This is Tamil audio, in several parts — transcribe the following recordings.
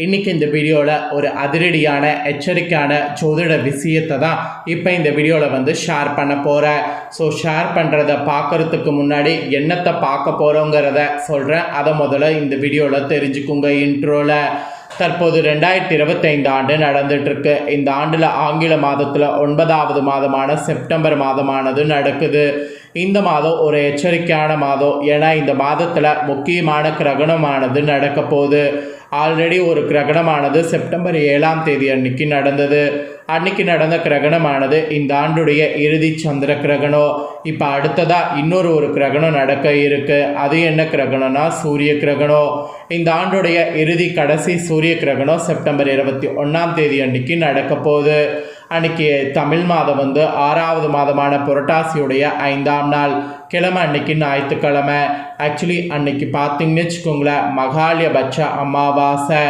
இன்னைக்கு இந்த வீடியோவில் ஒரு அதிரடியான எச்சரிக்கையான ஜோதிட விஷயத்தை தான் இப்போ இந்த வீடியோவில் வந்து ஷேர் பண்ண போகிறேன் ஸோ ஷேர் பண்ணுறத பார்க்குறதுக்கு முன்னாடி என்னத்தை பார்க்க போகிறோங்கிறத சொல்கிறேன் அதை முதல்ல இந்த வீடியோவில் தெரிஞ்சுக்குங்க. இன்ட்ரோவில் தற்போது ரெண்டாயிரத்தி இருபத்தைந்து ஆண்டு நடந்துட்டுருக்கு. இந்த ஆண்டில் ஆங்கில மாதத்தில் ஒன்பதாவது மாதமான செப்டம்பர் மாதமானது நடக்குது. இந்த மாதம் ஒரு எச்சரிக்கையான மாதம். ஏன்னா இந்த மாதத்தில் முக்கியமான கிரகணமானது நடக்க போகுது. ஆல்ரெடி ஒரு கிரகணமானது செப்டம்பர் ஏழாம் தேதி அன்னைக்கு நடந்தது. அன்னைக்கு நடந்த கிரகணமானது இந்த ஆண்டுடைய இறுதி சந்திர கிரகணம். இப்போ அடுத்ததாக இன்னொரு ஒரு கிரகணம் நடக்க இருக்கு. அது என்ன கிரகணம்னா சூரிய கிரகணம். இந்த ஆண்டுடைய இறுதி கடைசி சூரிய கிரகணம் செப்டம்பர் இருபத்தி ஒன்றாம் தேதி அன்னைக்கு நடக்க போகுது. அன்னைக்கு தமிழ் மாதம் வந்து ஆறாவது மாதமான புரட்டாசியுடைய ஐந்தாம் நாள். கிழமை அன்னைக்கு ஞாயிற்றுக்கிழமை. ஆக்சுவலி அன்னைக்கு பார்த்தீங்கன்னு வச்சுக்கோங்களேன் மகாலயபட்ச அமாவாசை.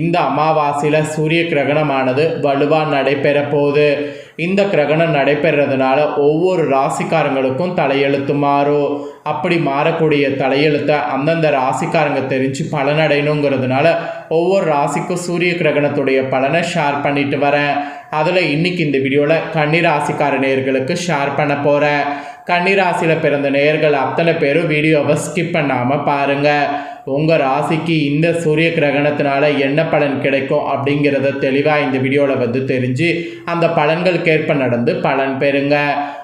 இந்த அமாவாசையில் சூரிய கிரகணமானது வலுவாக நடைபெற போகுது. இந்த கிரகணம் நடைபெறதுனால ஒவ்வொரு ராசிக்காரங்களுக்கும் தலையெழுத்து மாறும். அப்படி மாறக்கூடிய தலையெழுத்தை அந்தந்த ராசிக்காரங்க தெரிஞ்சு பலனடையணுங்கிறதுனால ஒவ்வொரு ராசிக்கும் சூரிய கிரகணத்துடைய பலனை ஷேர் பண்ணிட்டு வரேன். அதில் இன்னைக்கு இந்த வீடியோவில் கன்னிராசிக்கார நேர்களுக்கு ஷேர் பண்ண போகிறேன் கன்னிராசியில் பிறந்த நேர்கள் அத்தனை பேரும் வீடியோவை ஸ்கிப் பண்ணாமல் பாருங்கள் உங்கள் ராசிக்கு இந்த சூரிய கிரகணத்தினால என்ன பலன் கிடைக்கும் அப்படிங்கிறத தெளிவாக இந்த வீடியோவில் வந்து தெரிஞ்சு அந்த பலன்களுக்கேற்ப நடந்து பலன் பெறுங்க.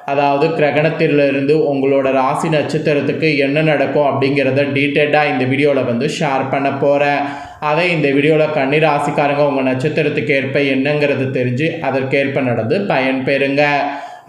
அதாவது கிரகணத்திலிருந்து உங்களோட ராசி நட்சத்திரத்துக்கு என்ன நடக்கும் அப்படிங்கிறத டீட்டெயில்டாக இந்த வீடியோவில் வந்து ஷேர் பண்ண போகிறேன் அதை இந்த வீடியோவில் கண்ணீர் ஆசிக்காரங்க உங்கள் நட்சத்திரத்துக்கு ஏற்ப என்னங்கிறது தெரிஞ்சு அதற்கேற்ப நடந்து பயன் பெறுங்க.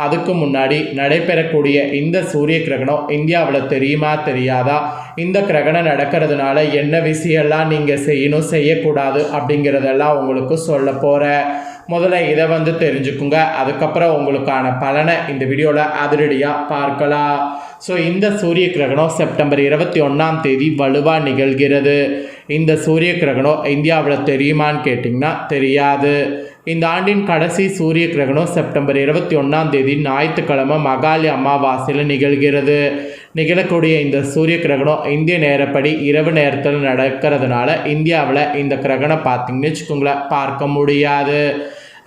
அதுக்கு முன்னாடி நடைபெறக்கூடிய இந்த சூரிய கிரகணம் இந்தியாவில் தெரியுமா தெரியாதா? இந்த கிரகணம் நடக்கிறதுனால என்ன விஷயம்லாம் நீங்கள் செய்யணும் செய்யக்கூடாது அப்படிங்கிறதெல்லாம் உங்களுக்கு சொல்ல போகிறேன் முதல்ல இதை வந்து தெரிஞ்சுக்குங்க. அதுக்கப்புறம் உங்களுக்கான பலனை இந்த வீடியோவில் அதிரடியாக பார்க்கலாம். ஸோ இந்த சூரிய கிரகணம் செப்டம்பர் இருபத்தி ஒன்றாம் தேதி வலுவாக நிகழ்கிறது. இந்த சூரிய கிரகணம் இந்தியாவில் தெரியுமான்னு கேட்டிங்கன்னா தெரியாது. இந்த ஆண்டின் கடைசி சூரிய கிரகணம் செப்டம்பர் இருபத்தி ஒன்றாம் தேதி ஞாயிற்றுக்கிழமை மகாலி அமாவாசையில் நிகழ்கிறது. நிகழக்கூடிய இந்த சூரிய கிரகணம் இந்திய நேரப்படி இரவு நேரத்தில் நடக்கிறதுனால இந்தியாவில் இந்த கிரகணம் பார்த்தீங்கன்னு வச்சுக்கோங்களேன் பார்க்க முடியாது.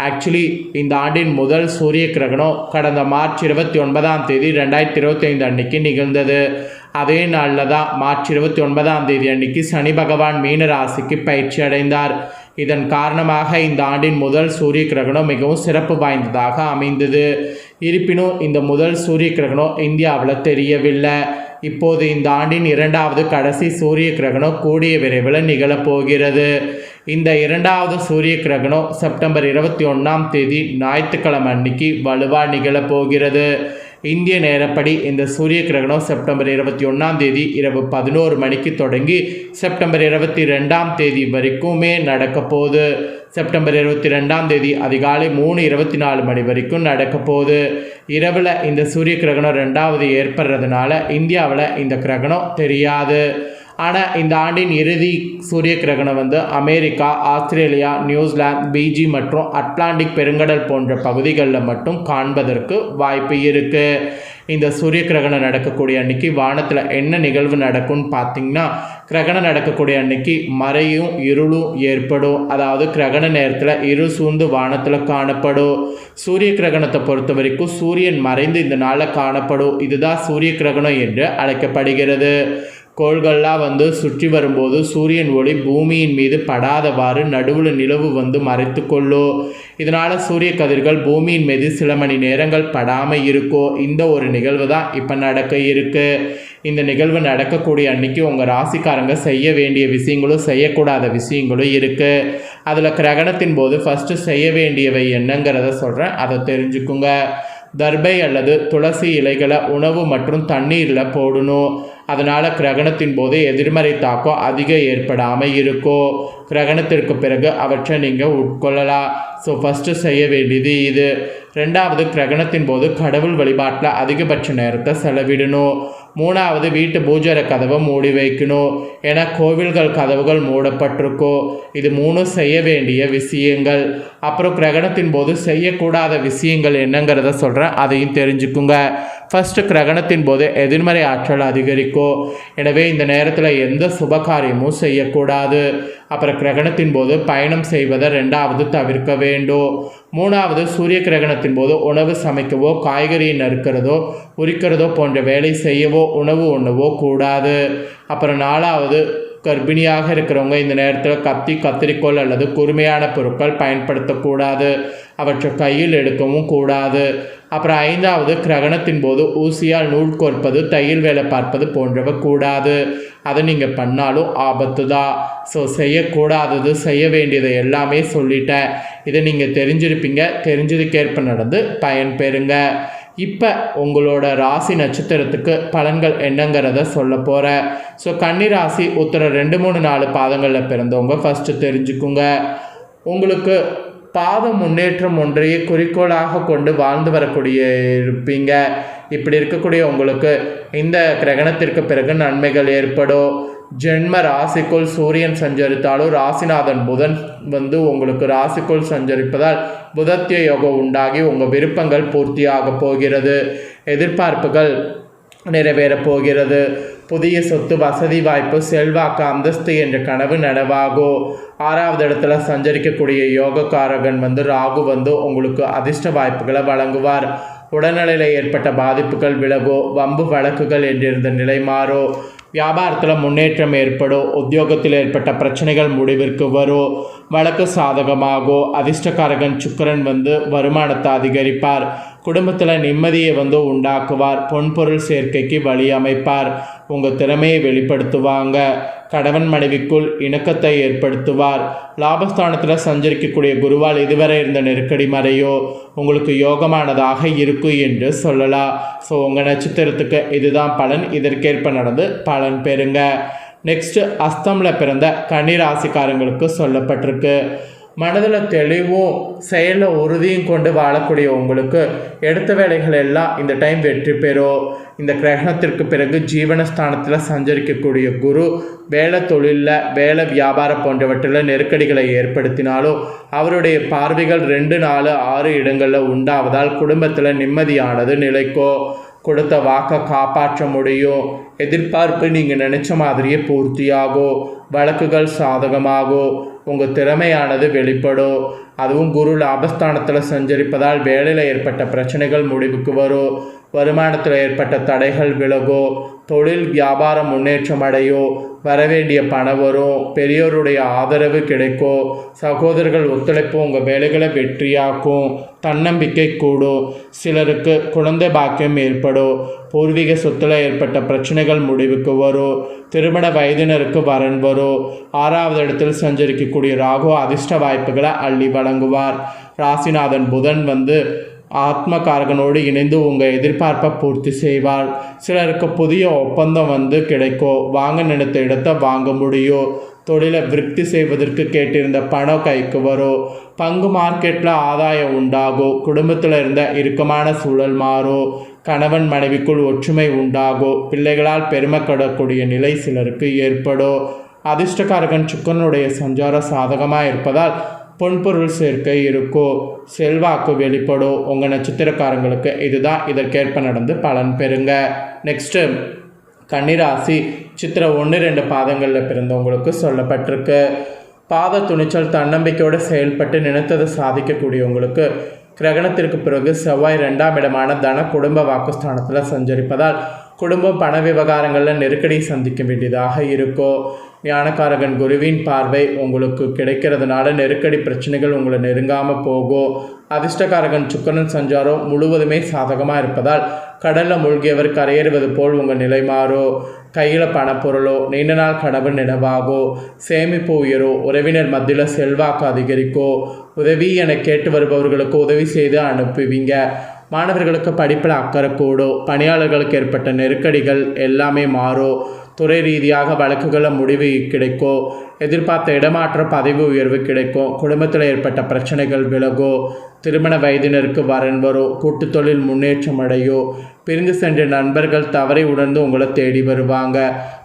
ஆக்சுவலி இந்த ஆண்டின் முதல் சூரிய கிரகணம் கடந்த மார்ச் இருபத்தி ஒன்பதாம் தேதி ரெண்டாயிரத்தி இருபத்தைந்து அன்னைக்கு நிகழ்ந்தது. அதே நாளில் தான் மார்ச் இருபத்தி ஒன்பதாம் தேதி அன்னைக்கு சனி பகவான் மீன ராசிக்கு பயிற்சி அடைந்தார். இதன் காரணமாக இந்த ஆண்டின் முதல் சூரிய கிரகணம் மிகவும் சிறப்பு வாய்ந்ததாக அமைந்தது. இருப்பினும் இந்த முதல் சூரிய கிரகணம் இந்தியாவில் தெரியவில்லை. இப்போது இந்த ஆண்டின் இரண்டாவது கடைசி சூரிய கிரகணம் கூடிய விரைவில் நிகழப்போகிறது இந்த இரண்டாவது சூரிய கிரகணம் செப்டம்பர் இருபத்தி ஒன்றாம் தேதி ஞாயிற்றுக்கிழமை அன்னைக்கு வலுவாக நிகழப்போகிறது இந்திய நேரப்படி இந்த சூரிய கிரகணம் செப்டம்பர் இருபத்தி ஒன்றாம் தேதி இரவு பதினோரு மணிக்கு தொடங்கி செப்டம்பர் இருபத்தி ரெண்டாம் தேதி வரைக்குமே நடக்க போகுது. செப்டம்பர் இருபத்தி ரெண்டாம் தேதி அதிகாலை மூணு இருபத்தி நாலு மணி வரைக்கும் நடக்க போகுது. இரவில் இந்த சூரிய கிரகணம் ரெண்டாவது ஏற்படுறதுனால இந்தியாவில் இந்த கிரகணம் தெரியாது. ஆனால் இந்த ஆண்டின் இறுதி சூரிய கிரகணம் வந்து America Australia New Zealand Fiji மற்றும் அட்லாண்டிக் பெருங்கடல் போன்ற பகுதிகளில் மட்டும் காண்பதற்கு வாய்ப்பு இருக்குது இந்த சூரிய கிரகணம் நடக்கக்கூடிய அன்னைக்கு வானத்தில் என்ன நிகழ்வு நடக்கும்னு பார்த்தீங்கன்னா கிரகணம் நடக்கக்கூடிய அன்னைக்கு மறையும் இருளும் ஏற்படும். அதாவது கிரகண நேரத்தில் இரு சூழ்ந்து வானத்தில் காணப்படும். சூரிய கிரகணத்தை பொறுத்த வரைக்கும் சூரியன் மறைந்து இந்த நாளில் காணப்படும். இதுதான் சூரிய கிரகணம் என்று அழைக்கப்படுகிறது. கோள்கள்லாம் வந்து சுற்றி வரும்போது சூரியன் ஒளி பூமியின் மீது படாதவாறு நடுவில் நிலவு வந்து மறைத்து கொள்ளோ. இதனால் சூரிய கதிர்கள் பூமியின் மீது சில மணி நேரங்கள் படாமல் இருக்கோ. இந்த ஒரு நிகழ்வு தான் இப்போ நடக்க இருக்கு. இந்த நிகழ்வு நடக்கக்கூடிய அன்னைக்கு உங்கள் ராசிக்காரங்க செய்ய வேண்டிய விஷயங்களும் செய்யக்கூடாத விஷயங்களும் இருக்குது அதில் கிரகணத்தின் போது ஃபஸ்ட்டு செய்ய வேண்டியவை என்னங்கிறத சொல்கிறேன் அதை தெரிஞ்சுக்குங்க. தர்பை அல்லது துளசி இலைகளை உணவு மற்றும் தண்ணீரில் போடணும். அதனால் கிரகணத்தின் போது எதிர்மறை தாக்கம் அதிகம் ஏற்படாமல் இருக்கும் கிரகணத்திற்கு பிறகு அவற்றை நீங்கள் உட்கொள்ளலாம். ஸோ ஃபஸ்ட்டு செய்ய வேண்டியது இது. ரெண்டாவது கிரகணத்தின் போது கடவுள் வழிபாட்டில் அதிகபட்ச நேரத்தை செலவிடணும். மூணாவது வீட்டு பூஜரை கதவை மூடி வைக்கணும் ஏன்னா கோவில்கள் கதவுகள் மூடப்பட்டிருக்கோ. இது மூணும் செய்ய வேண்டிய விஷயங்கள். அப்புறம் கிரகணத்தின் போது செய்யக்கூடாத விஷயங்கள் என்னங்கிறத சொல்கிறேன் அதையும் தெரிஞ்சுக்குங்க. ஃபஸ்ட்டு கிரகணத்தின் போது எதிர்மறை ஆற்றல் அதிகரிக்கும் எனவே இந்த நேரத்தில் எந்த சுபகாரியமும் செய்யக்கூடாது. அப்புறம் கிரகணத்தின் போது பயணம் செய்வதை ரெண்டாவது தவிர்க்க வேண்டும். மூணாவது சூரிய கிரகணத்தின் போது உணவு சமைக்கவோ காய்கறியை நறுக்கிறதோ உரிக்கிறதோ போன்ற வேலை செய்யவோ உணவு உண்ணவோ கூடாது. அப்புறம் நாலாவது கர்ப்பிணியாக இருக்கிறவங்க இந்த நேரத்தில் கத்தி கத்திரிக்கோள் அல்லது கூர்மையான பொருட்கள் பயன்படுத்தக்கூடாது. அவற்றை கையில் எடுக்கவும் கூடாது. அப்புறம் ஐந்தாவது கிரகணத்தின் போது ஊசியால் நூல் கோர்ப்பது தையல் வேலை பார்ப்பது போன்றவை கூடாது. அதை நீங்கள் பண்ணாலும் ஆபத்து தான் ஸோ செய்யக்கூடாதது செய்ய வேண்டியதை எல்லாமே சொல்லிட்டேன். இதை நீங்கள் தெரிஞ்சிருப்பீங்க. தெரிஞ்சதுக்கேற்ப நடந்து பயன் பெறுங்க. இப்போ உங்களோட ராசி நட்சத்திரத்துக்கு பலன்கள் என்னங்கிறத சொல்ல போகிறேன் ஸோ கன்னி ராசி உத்தர ரெண்டு மூணு நாலு பாதங்களில் பிறந்தவங்க ஃபஸ்ட்டு தெரிஞ்சுக்குங்க. உங்களுக்கு பாத முன்னேற்றம் ஒன்றையே குறிக்கோளாக கொண்டு வாழ்ந்து வரக்கூடிய இருப்பீங்க இப்படி இருக்கக்கூடிய உங்களுக்கு இந்த கிரகணத்திற்கு பிறகு நன்மைகள் ஏற்படும் ஜென்ம ராசிக்குள் சூரியன் சஞ்சரித்தாலும் ராசிநாதன் புதன் வந்து உங்களுக்கு ராசிக்குள் சஞ்சரிப்பதால் புதத்திய யோகம் உண்டாகி உங்கள் விருப்பங்கள் பூர்த்தியாக போகிறது. எதிர்பார்ப்புகள் நிறைவேறப் போகிறது. புதிய சொத்து வசதி வாய்ப்பு செல்வாக்கு அந்தஸ்து என்ற கனவு நனவாகும் ஆறாவது இடத்துல சஞ்சரிக்கக்கூடிய யோகக்காரகன் வந்து ராகு வந்து உங்களுக்கு அதிர்ஷ்ட வாய்ப்புகளை வழங்குவார். உடல்நிலையில் ஏற்பட்ட பாதிப்புகள் விலகோ வம்பு வழக்குகள் என்றிருந்த நிலை மாறோ? வியாபாரத்தில் முன்னேற்றம் ஏற்படும் உத்தியோகத்தில் ஏற்பட்ட பிரச்சனைகள் முடிவிற்கு வரும் வழக்கு சாதகமாகும் அதிர்ஷ்டக்காரகன் சுக்கரன் வந்து வருமானத்தை அதிகரிப்பார். குடும்பத்தில் நிம்மதியை வந்து உண்டாக்குவார். பொன்பொருள் சேர்க்கைக்கு வழி அமைப்பார். உங்கள் திறமையை வெளிப்படுத்துவாங்க. கணவன் மனைவிக்குள் இணக்கத்தை ஏற்படுத்துவார். லாபஸ்தானத்தில் சஞ்சரிக்கக்கூடிய குருவால் இதுவரை இருந்த நெருக்கடி மறையோ உங்களுக்கு யோகமானதாக இருக்கும் என்று சொல்லலாம் ஸோ உங்கள் நட்சத்திரத்துக்கு இதுதான் பலன். இதற்கேற்ப நடந்து பலன் பெறுங்க. நெக்ஸ்ட்டு அஸ்தமில் பிறந்த கன்னிராசிக்காரங்களுக்கு சொல்லப்பட்டிருக்கு. மனதில் தெளிவும் செயலில் உறுதியும் கொண்டு வாழக்கூடிய உங்களுக்கு எடுத்த வேலைகள் எல்லாம் இந்த டைம் வெற்றி பெறும் இந்த கிரகணத்திற்கு பிறகு ஜீவனஸ்தானத்தில் சஞ்சரிக்கக்கூடிய குரு வேலை தொழிலில் வேலை வியாபாரம் போன்றவற்றில் நெருக்கடிகளை ஏற்படுத்தினாலும் அவருடைய பார்வைகள் ரெண்டு நாலு ஆறு இடங்களில் உண்டாவதால் குடும்பத்தில் நிம்மதியானது நிலைக்கும் கொடுத்த வாக்கை காப்பாற்ற முடியும். எதிர்பார்ப்பு நீங்கள் நினச்ச மாதிரியே பூர்த்தியாகும். வழக்குகள் சாதகமாகும். உங்கள் திறமையானது வெளிப்படும். அதுவும் குரு லாபஸ்தானத்தில் சஞ்சரிப்பதால் வேலையில் ஏற்பட்ட பிரச்சனைகள் முடிவுக்கு வரும். வருமானத்தில் ஏற்பட்ட தடைகள் விலகோ தொழில் வியாபாரம் முன்னேற்றம் அடையோ வரவேண்டிய பணம் வரும் பெரியோருடைய ஆதரவு கிடைக்கும் சகோதரர்கள் ஒத்துழைப்பு உங்கள் வேலைகளை வெற்றியாக்கும் தன்னம்பிக்கை கூடும் சிலருக்கு குழந்தை பாக்கியம் ஏற்படும் பூர்வீக சொத்தில் ஏற்பட்ட பிரச்சனைகள் முடிவுக்கு வரும் திருமண வயதினருக்கு வரன் வரும் ஆறாவது இடத்தில் சஞ்சரிக்கக்கூடிய ராகு அதிர்ஷ்ட வாய்ப்புகளை அள்ளி வழங்குவார். ராசிநாதன் புதன் வந்து ஆத்மகாரகனோடு இணைந்து உங்கள் எதிர்பார்ப்பை பூர்த்தி செய்வார். சிலருக்கு புதிய ஒப்பந்தம் வந்து கிடைக்கும் வாங்க நினைத்த இடத்தை வாங்க முடியும் தொழிலை விருத்தி செய்வதற்கு கேட்டிருந்த பணம் கைக்கு வரும் பங்கு மார்க்கெட்டில் ஆதாயம் உண்டாகும் குடும்பத்தில் இருந்த இறுக்கமான சூழல் மாறும் கணவன் மனைவிக்குள் ஒற்றுமை உண்டாகும் பிள்ளைகளால் பெருமை கடக்கூடிய நிலை சிலருக்கு ஏற்படும் அதிர்ஷ்டக்காரகன் சுக்கரனுடைய சஞ்சாரம் சாதகமாக இருப்பதால் பொன்பொருள் சேர்க்கை இருக்கோ செல்வாக்கு வெளிப்படும் உங்கள் நட்சத்திரக்காரங்களுக்கு இதுதான் இதற்கேற்ப நடந்து பலன் பெறுங்க. நெக்ஸ்ட்டு கன்னிராசி சித்திரை ஒன்று ரெண்டு பாதங்களில் பிறந்தவங்களுக்கு சொல்லப்பட்டிருக்கு. பாத துணிச்சல் தன்னம்பிக்கையோடு செயல்பட்டு நினைத்ததை சாதிக்கக்கூடியவங்களுக்கு கிரகணத்திற்கு பிறகு செவ்வாய் ரெண்டாம் இடமான தன குடும்ப வாக்குஸ்தானத்தில் சஞ்சரிப்பதால் குடும்பம் பண விவகாரங்களில் நெருக்கடி சந்திக்க வேண்டியதாக இருக்கும் ஞானக்காரகன் குருவின் பார்வை உங்களுக்கு கிடைக்கிறதுனால நெருக்கடி பிரச்சனைகள் உங்களை நெருங்காமல் போகும் அதிர்ஷ்டக்காரகன் சுக்கரன் சஞ்சாரம் முழுவதுமே சாதகமாக இருப்பதால் கடலில் மூழ்கியவர் கரையேறுவது போல் உங்கள் நிலை மாறும் கையில் பணப்பொருளோ நீண்ட நாள் கனவு நினைவாகோ. சேமிப்பு உயரோ உறவினர் மத்தியில் செல்வாக்கு அதிகரிக்கோ. உதவி என கேட்டு வருபவர்களுக்கு உதவி செய்து அனுப்புவீங்க. மாணவர்களுக்கு படிப்பில் அக்கறை கூடும் பணியாளர்களுக்கு ஏற்பட்ட நெருக்கடிகள் எல்லாமே மாறும் துறை ரீதியாக வழக்குகள முடிவு கிடைக்கும் எதிர்பார்த்த இடமாற்ற பதவி உயர்வு கிடைக்கும் குடும்பத்தில் ஏற்பட்ட பிரச்சனைகள் விலகும் திருமண வயதினருக்கு வரன் வரும் கூட்டு தொழில் முன்னேற்றம் அடையும் பிரிந்து சென்ற நண்பர்கள் தவறை உணர்ந்து உங்களை தேடி வருவாங்க.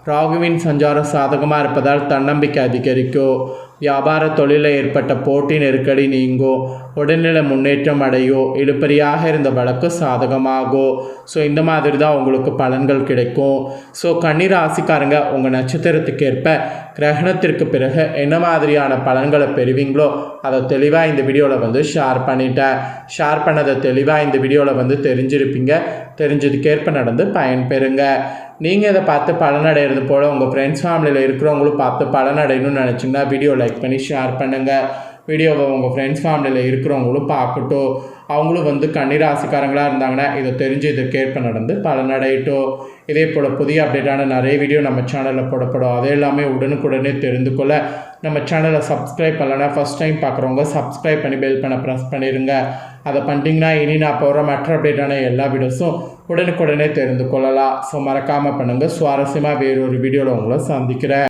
ராகுவின் சஞ்சாரம் சாதகமாக இருப்பதால் தன்னம்பிக்கை அதிகரிக்கும் வியாபார தொழிலில் ஏற்பட்ட போட்டி நெருக்கடி நீங்கோ உடல்நிலை முன்னேற்றம் அடையோ இழுப்பறியாக இருந்த வழக்கு சாதகமாகும் ஸோ இந்த மாதிரி தான் உங்களுக்கு பலன்கள் கிடைக்கும். ஸோ கண்ணீர் ராசிக்காரங்க உங்கள் நட்சத்திரத்துக்கு ஏற்ப கிரகணத்திற்கு பிறகு என்ன மாதிரியான பலன்களை பெறுவீங்களோ அதை தெளிவாக இந்த வீடியோவில் வந்து ஷேர் பண்ணிட்டேன் ஷேர் பண்ணதை தெளிவாக இந்த வீடியோவில் வந்து தெரிஞ்சிருப்பீங்க. தெரிஞ்சதுக்கேற்ப நடந்து பயன்பெறுங்க. நீங்கள் இதை பார்த்து பலனடைகிறது போல் உங்கள் ஃப்ரெண்ட்ஸ் ஃபேமிலியில் இருக்கிறவங்களும் பார்த்து பலனடையணும்னு நினச்சிங்கன்னா வீடியோ லைக் பண்ணி ஷேர் பண்ணுங்கள் வீடியோவை உங்கள் ஃப்ரெண்ட்ஸ் ஃபேமிலியில் இருக்கிறவங்களும் பார்க்கட்டும். அவங்களும் வந்து கன்னிராசிக்காரங்களாக இருந்தாங்கன்னா இதை தெரிஞ்சு இதை கேட்ப நடந்து பலனடையட்டும் இதே போல் புதிய அப்டேட்டான நிறைய வீடியோ நம்ம சேனலில் போடப்படும். அது எல்லாமே உடனுக்குடனே தெரிந்து கொள்ள நம்ம சேனலை சப்ஸ்கிரைப் பண்ணலன்னா ஃபஸ்ட் டைம் பார்க்குறவங்க சப்ஸ்கிரைப் பண்ணி பெல் பண்ண ப்ரெஸ் பண்ணிடுங்க அதை பண்ணிட்டீங்கன்னா இனி நான் போகிற மற்ற அப்டேட்டான எல்லா வீடியோஸும் உடனுக்குடனே தெரிந்து கொள்ளலாம். ஸோ மறக்காமல் பண்ணுங்கள் சுவாரஸ்யமாக வேறொரு வீடியோவில் உங்களை சந்திக்கிறேன்.